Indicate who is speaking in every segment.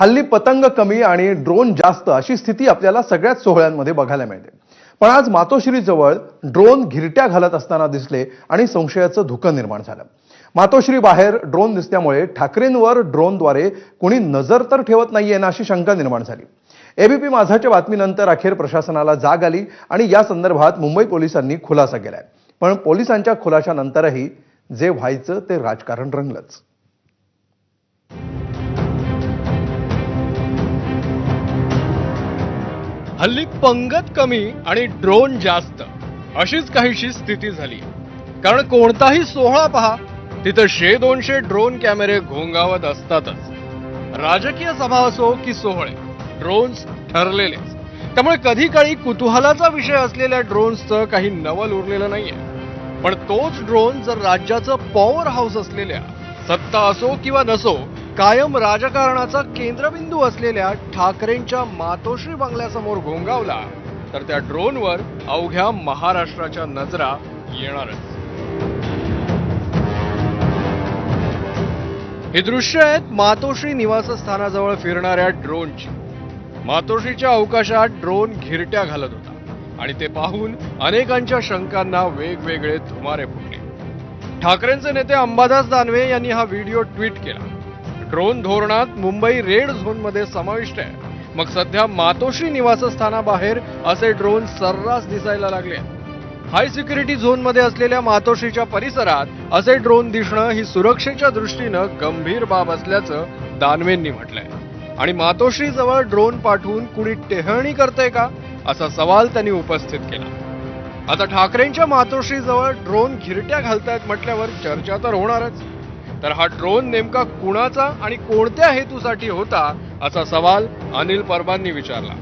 Speaker 1: हल्ली पतंग कमी आणि ड्रोन जास्त अशी स्थिती आपल्याला सगळ्याच सोहळ्यांमध्ये बघायला मिळते. पण आज मातोश्री जवळ ड्रोन घिरट्या घालत असताना दिसले आणि संशयाचं धुकं निर्माण झालं. मातोश्री बाहेर ड्रोन दिसल्यामुळे ठाकरेंवर ड्रोनद्वारे कोणी नजर तर ठेवत नाहीये ना अशी शंका निर्माण झाली. एबीपी माझाच्या बातमीनंतर अखेर प्रशासनाला जाग आली आणि या संदर्भात मुंबई पोलिसांनी खुलासा केलाय. पण पोलिसांच्या खुलाशानंतरही जे व्हायचं ते राजकारण रंगलंच.
Speaker 2: हल्ली पंगत कमी आणि ड्रोन जास्त. अशीच काहीशी स्थिती झाली. कारण कोणताही सोहळा पहा तिथं शे दोनशे ड्रोन कॅमेरे घोंगावत असतातच. राजकीय सभा असो की सोहळे ड्रोन्स ठरलेलेच. त्यामुळे कधी काळी कुतूहलाचा विषय असलेल्या ड्रोन्सचं काही नवल उरलेलं नाहीये. पण तोच ड्रोन जर राज्याचं पॉवर हाऊस असलेल्या सत्ता असो किंवा नसो कायम राजकारणाचा केंद्रबिंदू असलेल्या ठाकरेंच्या मातोश्री बंगल्यासमोर घोंगावला तर त्या ड्रोनवर अवघ्या महाराष्ट्राच्या नजरा येणारच. ही दृश्य आहेत मातोश्री निवासस्थानाजवळ फिरणाऱ्या ड्रोनची. मातोश्रीच्या अवकाशात ड्रोन घिरट्या घालत होता आणि ते पाहून अनेकांच्या शंकांना वेगवेगळे धुमारे फुटले. ठाकरेंचे नेते अंबादास दानवे यांनी हा व्हिडिओ ट्विट केला. ड्रोन धोरणात मुंबई रेड झोनमध्ये समाविष्ट आहे. मग सध्या मातोश्री निवासस्थानाबाहेर असे ड्रोन सर्रास दिसायला लागले. हाय सिक्युरिटी झोनमध्ये असलेल्या मातोश्रीच्या परिसरात असे ड्रोन दिसणं ही सुरक्षेच्या दृष्टीनं गंभीर बाब असल्याचं दानवेंनी म्हटलंय. आणि मातोश्रीजवळ ड्रोन पाठवून कुणी टेहळणी करतंय का? असा सवाल त्यांनी उपस्थित केला. आता ठाकरेंच्या मातोश्रीजवळ ड्रोन घिरट्या घालतायत म्हटल्यावर चर्चा तर होणारच. तर हा ड्रोन नेमका कुणाचा आणि कोणत्या हेतूसाठी होता असा सवाल अनिल परबांनी विचारला.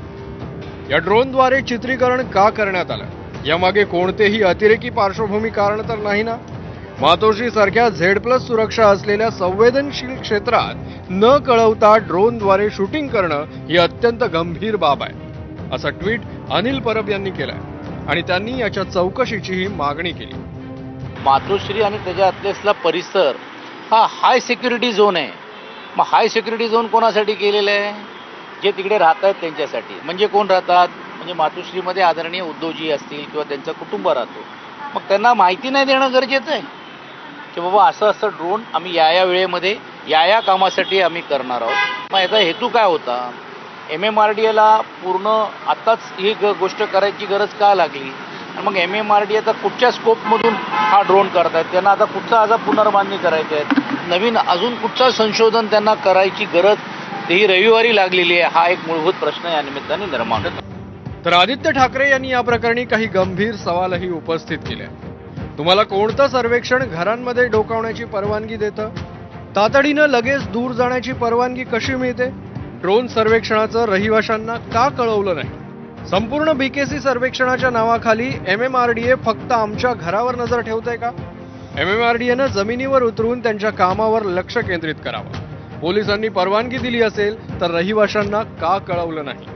Speaker 2: या ड्रोनद्वारे चित्रीकरण का करण्यात आलं? यामागे कोणतेही अतिरेकी पार्श्वभूमी कारण तर नाही ना? मातोश्री सारख्या झेड प्लस सुरक्षा असलेल्या संवेदनशील क्षेत्रात न कळवता ड्रोनद्वारे शूटिंग करणं ही अत्यंत गंभीर बाब आहे असं ट्विट अनिल परब यांनी केलंय आणि त्यांनी याच्या चौकशीचीही मागणी केली.
Speaker 3: मातोश्री आणि त्याच्या असलेला परिसर हा हाय सिक्युरिटी झोन आहे. मग हाय सिक्युरिटी झोन कोणासाठी केलेलं आहे? जे तिकडे राहत आहेत त्यांच्यासाठी. म्हणजे कोण राहतात? म्हणजे मातोश्रीमध्ये आदरणीय उद्योजी असतील किंवा त्यांचं कुटुंब राहतो. मग त्यांना माहिती नाही देणं गरजेचं आहे. की बाबा असं असं ड्रोन आम्ही या या वेळेमध्ये या या कामासाठी आम्ही करणार आहोत. मग याचा हेतू काय होता? एम एम आर डी एला पूर्ण आत्ताच ही ग गोष्ट करायची गरज का लागली? मग एम एम आर डी आता कुठच्या स्कोपमधून हा ड्रोन करतायत? त्यांना आता कुठचा आता पुनर्बांधणी करायची आहे? नवीन अजून कुठचं संशोधन त्यांना करायची गरज? ही रविवारी लागलेली आहे. हा एक मूलभूत प्रश्न या निमित्ताने निर्माण होतो.
Speaker 2: तर आदित्य ठाकरे यांनी या प्रकरणी काही गंभीर सवालही उपस्थित केले. तुम्हाला कोणतं सर्वेक्षण घरांमध्ये डोकावण्याची परवानगी देतं? तातडीनं लगेच दूर जाण्याची परवानगी कशी मिळते? ड्रोन सर्वेक्षणाचं रहिवाशांना का कळवलं नाही? संपूर्ण बीकेसी सर्वेक्षणाच्या नावाखाली M M R D A फक्त आमच्या घरावर नजर ठेवतंय का? एम एम आर डी एनं जमिनीवर उतरून त्यांच्या कामावर लक्ष केंद्रित करावं. पोलिसांनी परवानगी दिली असेल तर रहिवाशांना का कळवलं नाही?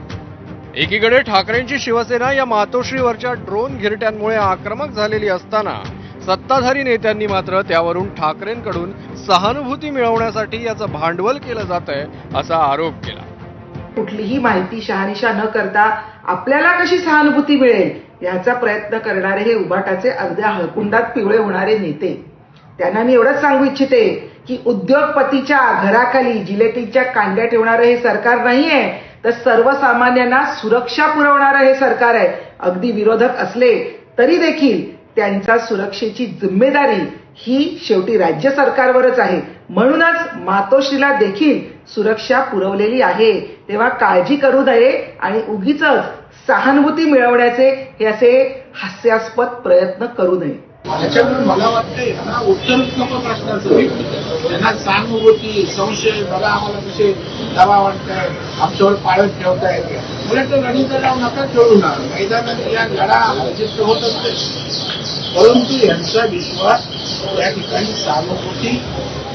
Speaker 2: एकीकडे ठाकरेंची शिवसेना या मातोश्रीवरच्या ड्रोन घिरट्यांमुळे आक्रमक झालेली असताना सत्ताधारी नेत्यांनी मात्र त्यावरून ठाकरेंकडून सहानुभूती मिळवण्यासाठी याचं भांडवल केलं जात आहे असा आरोप केला.
Speaker 4: कुठलीही माहिती शहानिशा न करता आपल्याला कशी सहानुभूती मिळेल याचा प्रयत्न करणारे हे उभाटाचे अर्ध्या हळकुंडात पिवळे होणारे नेते. त्यांना मी एवढंच सांगू इच्छिते की उद्योगपतीच्या घराखाली जिलेटीच्या कांड्या ठेवणारं हे सरकार नाहीये तर सर्वसामान्यांना सुरक्षा पुरवणारं हे सरकार आहे. अगदी विरोधक असले तरी देखील त्यांचा सुरक्षेची जिम्मेदारी ही शेवटी राज्य सरकारवरच आहे. म्हणूनच मातोश्रीला देखील सुरक्षा पुरवलेली आहे. तेव्हा काळजी करू नये आणि उगीच सहानुभूती मिळवण्याचे हे असे हास्यास्पद प्रयत्न करू नये.
Speaker 5: त्याच्यामुळे मला वाटतं यांना उत्तरच नको प्रश्नाचं. त्यांना सहानुभूती संशय बघा आम्हाला कसे दबा वाटतंय आमच्यावर पाळत ठेवता ठेवताय उलट लढीचं नाव नका खेळू ना. मैदानात या लढा जिद्द होत असते परंतु यांचा विश्वास त्या ठिकाणी सहानुभूती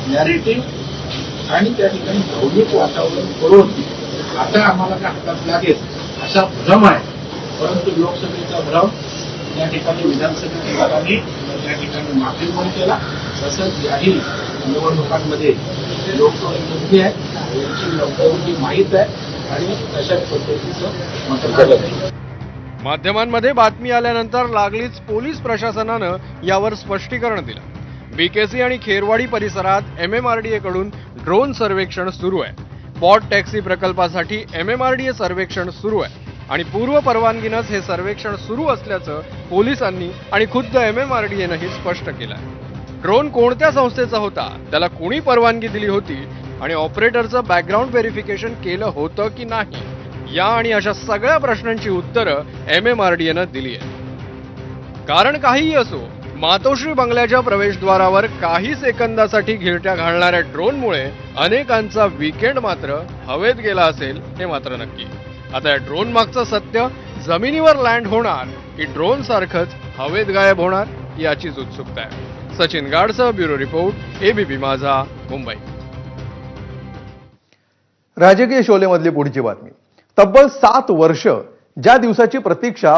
Speaker 5: नॅरेटिव्ह आणि त्या ठिकाणी भौमिक वातावरण करून आता आम्हाला काय हातात लागेल असा भ्रम आहे. परंतु लोकसभेचा भ्रम या ठिकाणी विधानसभेच्या जागांनी त्या ठिकाणी माफी पण केला. तसंच याही निवडणुकांमध्ये लोक योग्य आहे यांची लवकरची माहीत आहे. आणि तशाच पद्धतीचं मतदान
Speaker 2: माध्यमांमध्ये बातमी आल्यानंतर लागलीच पोलीस प्रशासनानं यावर स्पष्टीकरण दिलं. बीकेसी आणि खेरवाडी परिसरात एमएमआरडीए कडून ड्रोन सर्वेक्षण सुरू आहे. पॉट टॅक्सी प्रकल्पासाठी एमएमआरडीए सर्वेक्षण सुरू आहे. आणि पूर्व परवानगीनंच हे सर्वेक्षण सुरू असल्याचं पोलिसांनी आणि खुद्द एम एम एमएमआरडीएनंही स्पष्ट केलं आहे ड्रोन कोणत्या संस्थेचा होता? त्याला कोणी परवानगी दिली होती? आणि ऑपरेटरचं बॅकग्राऊंड व्हेरिफिकेशन केलं होतं की नाही? या आणि अशा सगळ्या प्रश्नांची उत्तरं एम एम आर डी एनं दिली आहेत कारण काहीही असो मातोश्री बंगल्याच्या प्रवेशद्वारावर काही सेकंदासाठी घिरट्या घालणाऱ्या ड्रोनमुळे अनेकांचा वीकेंड मात्र हवेत गेला असेल हे मात्र नक्की. आता या ड्रोन मागचं सत्य जमिनीवर लँड होणार की ड्रोन सारखंच हवेत गायब होणार याचीच उत्सुकता आहे. Sachin गाडसह bureau report ABP Majha Mumbai.
Speaker 1: राजकीय शोलेमधली पुढची बातमी. तब्बल सात वर्ष ज्या दिवसाची प्रतीक्षा